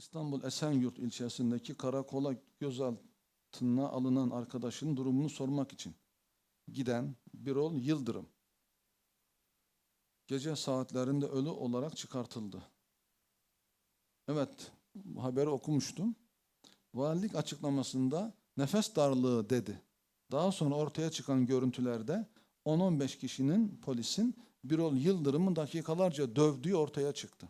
İstanbul Esenyurt ilçesindeki karakola gözaltına alınan arkadaşın durumunu sormak için giden Birol Yıldırım gece saatlerinde ölü olarak çıkartıldı. Evet, haberi okumuştum. Valilik açıklamasında nefes darlığı dedi. Daha sonra ortaya çıkan görüntülerde 10-15 kişinin polisin Birol Yıldırım'ı dakikalarca dövdüğü ortaya çıktı.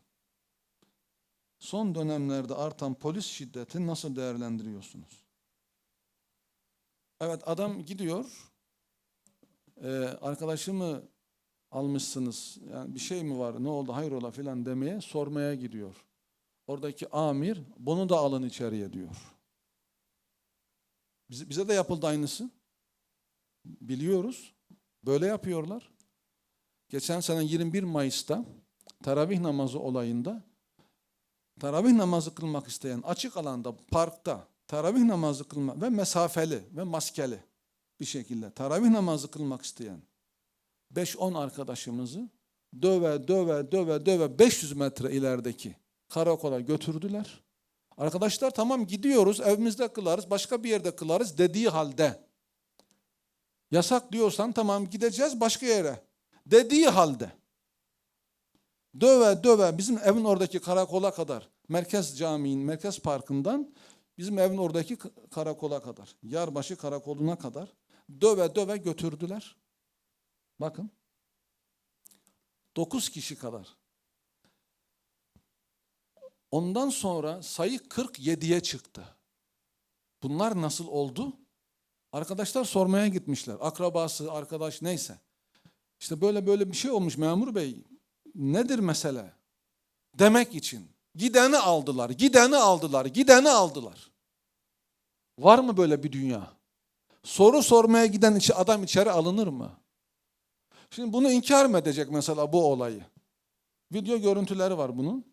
Son dönemlerde artan polis şiddeti nasıl değerlendiriyorsunuz? Evet adam gidiyor. Ee, arkadaşımı almışsınız. Yani bir şey mi var? Ne oldu? Hayrola filan demeye sormaya gidiyor. Oradaki amir bunu da alın içeriye diyor. Bize, bize de yapıldı aynısı. Biliyoruz. Böyle yapıyorlar. Geçen sene 21 Mayıs'ta teravih namazı olayında teravih namazı kılmak isteyen açık alanda, parkta teravih namazı kılmak ve mesafeli ve maskeli bir şekilde teravih namazı kılmak isteyen 5-10 arkadaşımızı döve döve döve döve 500 metre ilerideki karakola götürdüler. Arkadaşlar tamam gidiyoruz evimizde kılarız başka bir yerde kılarız dediği halde yasak diyorsan tamam gideceğiz başka yere dediği halde döve döve bizim evin oradaki karakola kadar merkez caminin merkez parkından bizim evin oradaki karakola kadar Yarbaşı karakoluna kadar döve döve götürdüler. Bakın 9 kişi kadar. Ondan sonra sayı 47'ye çıktı. Bunlar nasıl oldu? Arkadaşlar sormaya gitmişler. Akrabası, arkadaş neyse. İşte böyle böyle bir şey olmuş memur bey. Nedir mesele? Demek için. Gideni aldılar, gideni aldılar, gideni aldılar. Var mı böyle bir dünya? Soru sormaya giden adam içeri alınır mı? Şimdi bunu inkar mı edecek mesela bu olayı? Video görüntüleri var bunun.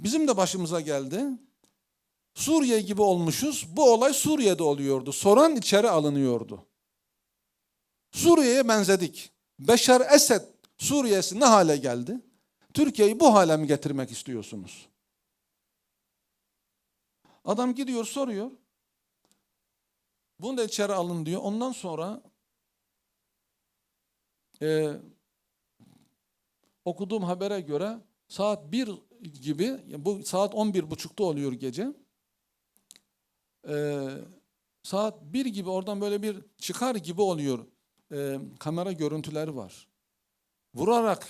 Bizim de başımıza geldi. Suriye gibi olmuşuz. Bu olay Suriye'de oluyordu. Soran içeri alınıyordu. Suriye'ye benzedik. Beşar Esed Suriye'si ne hale geldi? Türkiye'yi bu hale mi getirmek istiyorsunuz? Adam gidiyor soruyor. Bunu da içeri alın diyor. Ondan sonra e, okuduğum habere göre saat 1 gibi, bu saat 11 buçukta oluyor gece. E, saat 1 gibi oradan böyle bir çıkar gibi oluyor. E, kamera görüntüleri var. Vurarak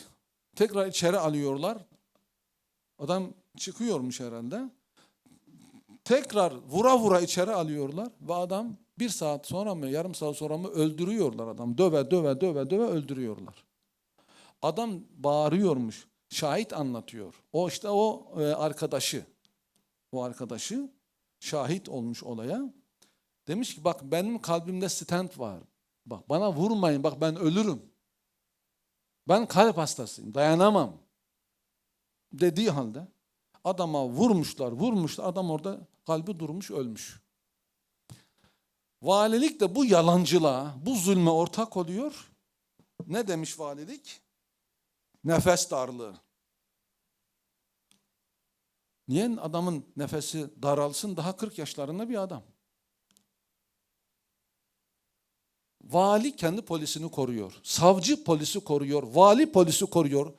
tekrar içeri alıyorlar. Adam çıkıyormuş herhalde. Tekrar vura vura içeri alıyorlar ve adam bir saat sonra mı yarım saat sonra mı öldürüyorlar adam. Döve döve döve döve öldürüyorlar. Adam bağırıyormuş. Şahit anlatıyor. O işte o e, arkadaşı. O arkadaşı şahit olmuş olaya. Demiş ki bak benim kalbimde stent var. Bak bana vurmayın bak ben ölürüm. Ben kalp hastasıyım dayanamam. Dediği halde adama vurmuşlar vurmuşlar adam orada kalbi durmuş ölmüş. Valilik de bu yalancılığa, bu zulme ortak oluyor. Ne demiş valilik? Nefes darlığı. Niye adamın nefesi daralsın? Daha 40 yaşlarında bir adam. Vali kendi polisini koruyor. Savcı polisi koruyor. Vali polisi koruyor.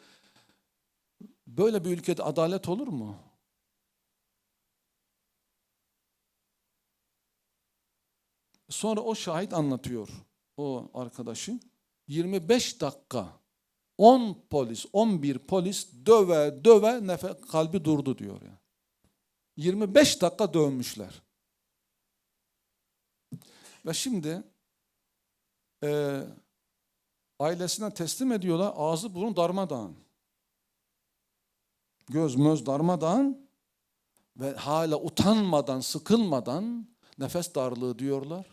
Böyle bir ülkede adalet olur mu? Sonra o şahit anlatıyor o arkadaşı. 25 dakika 10 polis, 11 polis döve döve nefe, kalbi durdu diyor ya. 25 dakika dövmüşler. Ve şimdi e, ailesine teslim ediyorlar. Ağzı burun darmadağın. Göz möz darmadağın ve hala utanmadan, sıkılmadan nefes darlığı diyorlar.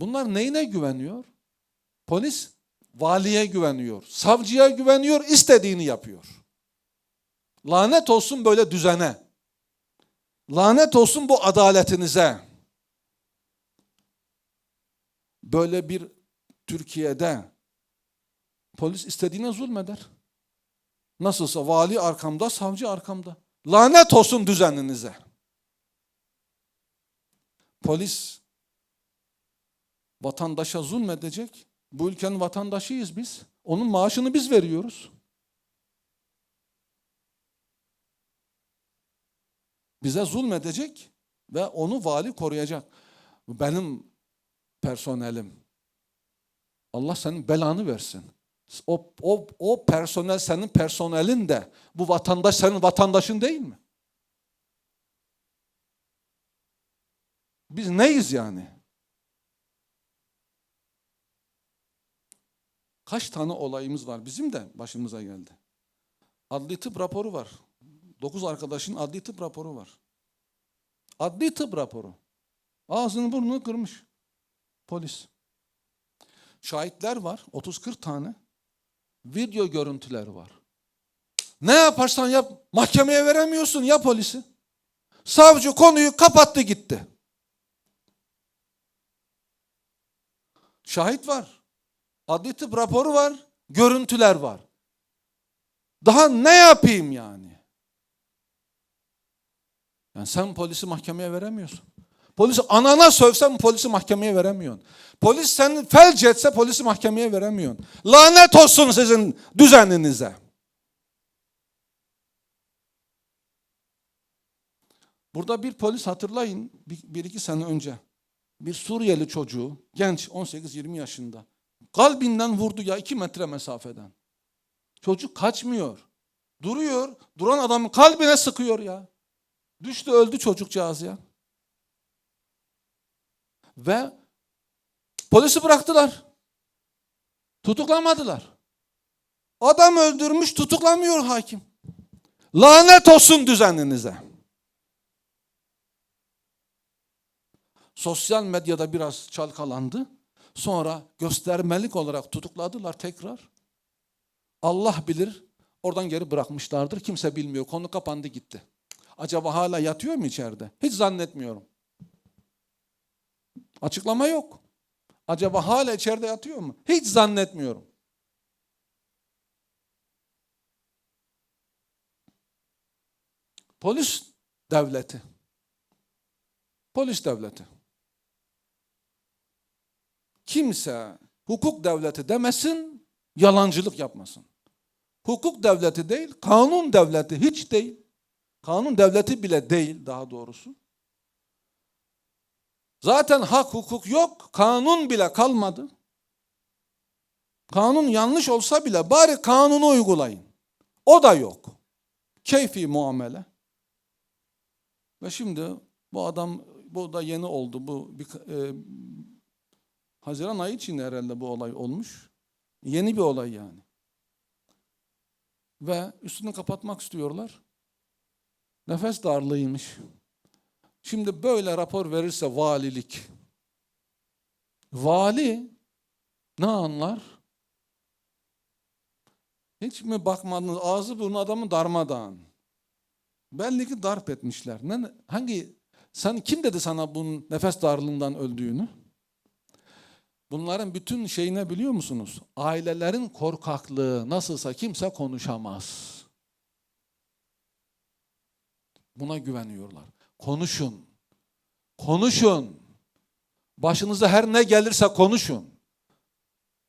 Bunlar neyine güveniyor? Polis valiye güveniyor, savcıya güveniyor, istediğini yapıyor. Lanet olsun böyle düzene. Lanet olsun bu adaletinize. Böyle bir Türkiye'de polis istediğine zulmeder. Nasılsa vali arkamda, savcı arkamda. Lanet olsun düzeninize. Polis vatandaşa zulmedecek. Bu ülkenin vatandaşıyız biz. Onun maaşını biz veriyoruz. Bize zulmedecek ve onu vali koruyacak. Benim personelim. Allah senin belanı versin. O, o, o personel senin personelin de bu vatandaş senin vatandaşın değil mi? Biz neyiz yani? Kaç tane olayımız var bizim de başımıza geldi. Adli tıp raporu var. Dokuz arkadaşın adli tıp raporu var. Adli tıp raporu. Ağzını burnunu kırmış. Polis. Şahitler var. 30-40 tane. Video görüntüler var. Ne yaparsan yap mahkemeye veremiyorsun ya polisi. Savcı konuyu kapattı gitti. Şahit var. Adli tıp raporu var. Görüntüler var. Daha ne yapayım yani? Yani sen polisi mahkemeye veremiyorsun. Polisi anana sövsen polisi mahkemeye veremiyorsun. Polis seni felç etse polisi mahkemeye veremiyorsun. Lanet olsun sizin düzeninize. Burada bir polis hatırlayın bir, bir iki sene önce. Bir Suriyeli çocuğu genç 18-20 yaşında. Kalbinden vurdu ya iki metre mesafeden. Çocuk kaçmıyor. Duruyor. Duran adamın kalbine sıkıyor ya. Düştü öldü çocukcağız ya. Ve polisi bıraktılar. Tutuklamadılar. Adam öldürmüş tutuklamıyor hakim. Lanet olsun düzeninize. Sosyal medyada biraz çalkalandı. Sonra göstermelik olarak tutukladılar tekrar. Allah bilir oradan geri bırakmışlardır. Kimse bilmiyor. Konu kapandı gitti. Acaba hala yatıyor mu içeride? Hiç zannetmiyorum. Açıklama yok. Acaba hala içeride yatıyor mu? Hiç zannetmiyorum. Polis devleti. Polis devleti. Kimse hukuk devleti demesin, yalancılık yapmasın. Hukuk devleti değil, kanun devleti hiç değil. Kanun devleti bile değil daha doğrusu. Zaten hak hukuk yok, kanun bile kalmadı. Kanun yanlış olsa bile bari kanunu uygulayın. O da yok. Keyfi muamele. Ve şimdi bu adam, bu da yeni oldu. Bu bir, e, Haziran ayı için herhalde bu olay olmuş. Yeni bir olay yani. Ve üstünü kapatmak istiyorlar. Nefes darlığıymış. Şimdi böyle rapor verirse valilik. Vali ne anlar? Hiç mi bakmadınız? Ağzı burnu adamın darmadağın. Belli ki darp etmişler. Ne, hangi sen kim dedi sana bunun nefes darlığından öldüğünü? Bunların bütün şeyine biliyor musunuz? Ailelerin korkaklığı nasılsa kimse konuşamaz. Buna güveniyorlar. Konuşun. Konuşun. Başınıza her ne gelirse konuşun.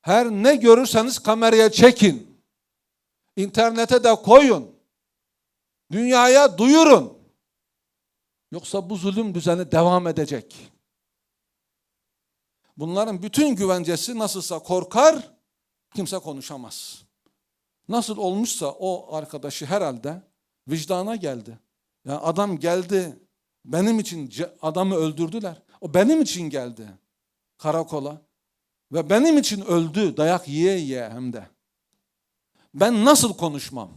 Her ne görürseniz kameraya çekin. İnternete de koyun. Dünyaya duyurun. Yoksa bu zulüm düzeni devam edecek. Bunların bütün güvencesi nasılsa korkar, kimse konuşamaz. Nasıl olmuşsa o arkadaşı herhalde vicdana geldi. Ya adam geldi, benim için adamı öldürdüler. O benim için geldi karakola. Ve benim için öldü, dayak yiye yiye hem de. Ben nasıl konuşmam?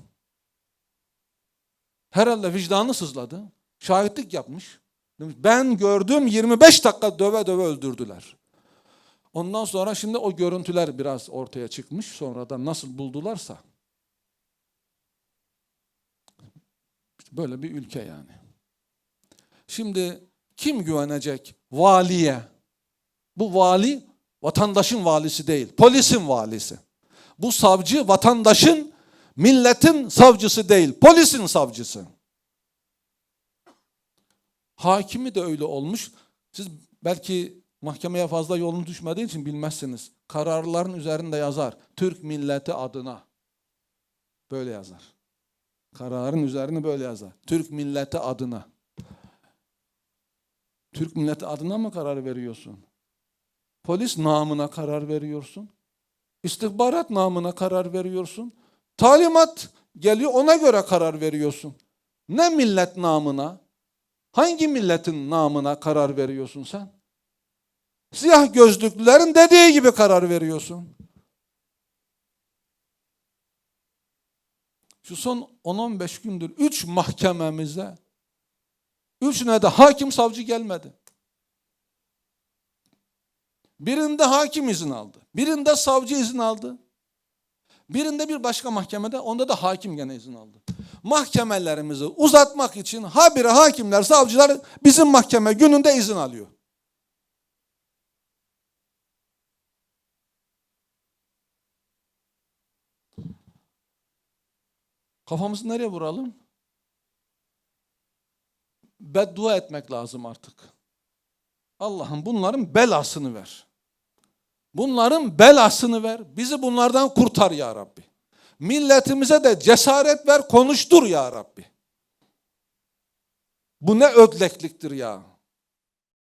Herhalde vicdanı sızladı. Şahitlik yapmış. Ben gördüm 25 dakika döve döve öldürdüler. Ondan sonra şimdi o görüntüler biraz ortaya çıkmış. Sonradan nasıl buldularsa. Böyle bir ülke yani. Şimdi kim güvenecek valiye? Bu vali vatandaşın valisi değil, polisin valisi. Bu savcı vatandaşın, milletin savcısı değil, polisin savcısı. Hakimi de öyle olmuş. Siz belki mahkemeye fazla yolun düşmediği için bilmezsiniz. Kararların üzerinde yazar. Türk milleti adına. Böyle yazar. Kararın üzerine böyle yazar. Türk milleti adına. Türk milleti adına mı karar veriyorsun? Polis namına karar veriyorsun. İstihbarat namına karar veriyorsun. Talimat geliyor ona göre karar veriyorsun. Ne millet namına? Hangi milletin namına karar veriyorsun sen? Siyah gözlüklülerin dediği gibi karar veriyorsun. Şu son 10-15 gündür 3 mahkememize üçüne de hakim savcı gelmedi. Birinde hakim izin aldı. Birinde savcı izin aldı. Birinde bir başka mahkemede onda da hakim gene izin aldı. Mahkemelerimizi uzatmak için habire hakimler, savcılar bizim mahkeme gününde izin alıyor. Kafamızı nereye vuralım? Beddua etmek lazım artık. Allah'ım bunların belasını ver. Bunların belasını ver. Bizi bunlardan kurtar ya Rabbi. Milletimize de cesaret ver, konuştur ya Rabbi. Bu ne ödlekliktir ya.